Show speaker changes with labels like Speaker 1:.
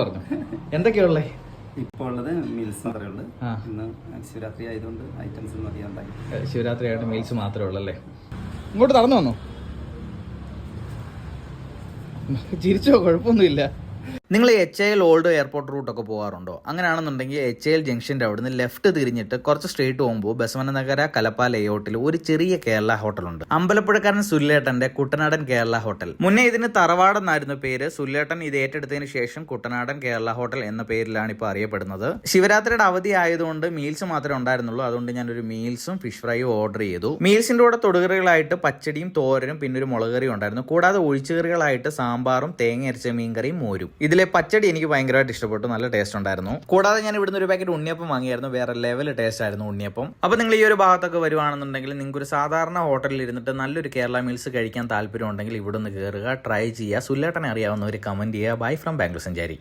Speaker 1: പറഞ്ഞു. എന്തൊക്കെയുള്ളേ
Speaker 2: ഇപ്പോൾ ഉള്ളത് മീൽസ് മാത്രമേ ഉള്ളൂ. ഇന്ന് ശിവരാത്രി ആയതുകൊണ്ട് ഐറ്റംസ് ഒന്നും അധികം
Speaker 1: ശിവരാത്രി ആയിട്ട് മീൽസ് മാത്രമേ ഉള്ളല്ലേ? ഇങ്ങോട്ട് നടന്നു വന്നു? ചിരിച്ചോ? കുഴപ്പമൊന്നുമില്ല. നിങ്ങൾ എച്ച് എൽ ഓൾഡ് എയർപോർട്ട് റൂട്ടൊക്കെ പോകാറുണ്ടോ? അങ്ങനെയാണെന്നുണ്ടെങ്കിൽ എച്ച് എൽ ജംഗ്ഷന്റെ അവിടുന്ന് ലെഫ്റ്റ് തിരിഞ്ഞിട്ട് കുറച്ച് സ്ട്രീറ്റ് പോകുമ്പോൾ ബസവനനഗര കലപ്പ ലേഔട്ടിൽ ഒരു ചെറിയ കേരള ഹോട്ടലുണ്ട്. അമ്പലപ്പുഴക്കാരൻ സുല്ലേട്ടന്റെ കുട്ടനാടൻ കേരള ഹോട്ടൽ. മുന്നേ ഇതിന് തറവാടെന്നായിരുന്നു പേര്. സുല്ലേട്ടൻ ഇത് ഏറ്റെടുത്തതിന് ശേഷം കുട്ടനാടൻ കേരള ഹോട്ടൽ എന്ന പേരിലാണ് ഇപ്പോൾ അറിയപ്പെടുന്നത്. ശിവരാത്രിയുടെ അവധി ആയതുകൊണ്ട് മീൽസ് മാത്രമേ ഉണ്ടായിരുന്നുള്ളൂ. അതുകൊണ്ട് ഞാനൊരു മീൽസും ഫിഷ് ഫ്രൈയും ഓർഡർ ചെയ്തു. മീൽസിന്റെ കൂടെ തൊടുകറികളായിട്ട് പച്ചടിയും തോരനും പിന്നെ ഒരു മുളകറിയും ഉണ്ടായിരുന്നു. കൂടാതെ ഒഴിച്ചുകറികളായിട്ട് സാമ്പാറും തേങ്ങ അരച്ച മീൻകറിയും മോരും. ഇതിലെ പച്ചടി എനിക്ക് ഭയങ്കരമായിട്ട് ഇഷ്ടപ്പെട്ടു. നല്ല ടേസ്റ്റ് ഉണ്ടായിരുന്നു. കൂടാതെ ഞാൻ ഇവിടുന്ന് ഒരു പാക്കറ്റ് ഉണ്ണിയപ്പം വാങ്ങിയായിരുന്നു. വേറെ ലെവൽ ടേസ്റ്റ് ആയിരുന്നു ഉണ്ണിയപ്പം. അപ്പൊ നിങ്ങൾ ഈ ഒരു ഭാഗത്തൊക്കെ വരുവാണെന്നുണ്ടെങ്കിൽ നിങ്ങൾക്ക് ഒരു സാധാരണ ഹോട്ടലിൽ ഇരുന്നിട്ട് നല്ലൊരു കേരള മീൽസ് കഴിക്കാൻ താല്പര്യം ഉണ്ടെങ്കിൽ ഇവിടുന്ന് കയറുക ട്രൈ ചെയ്യുക. സുല്ലേട്ടനെ അറിയാവുന്നവർ കമന്റ് ചെയ്യുക. ബൈ ഫ്രം ബാംഗ്ലൂർ സഞ്ചാരി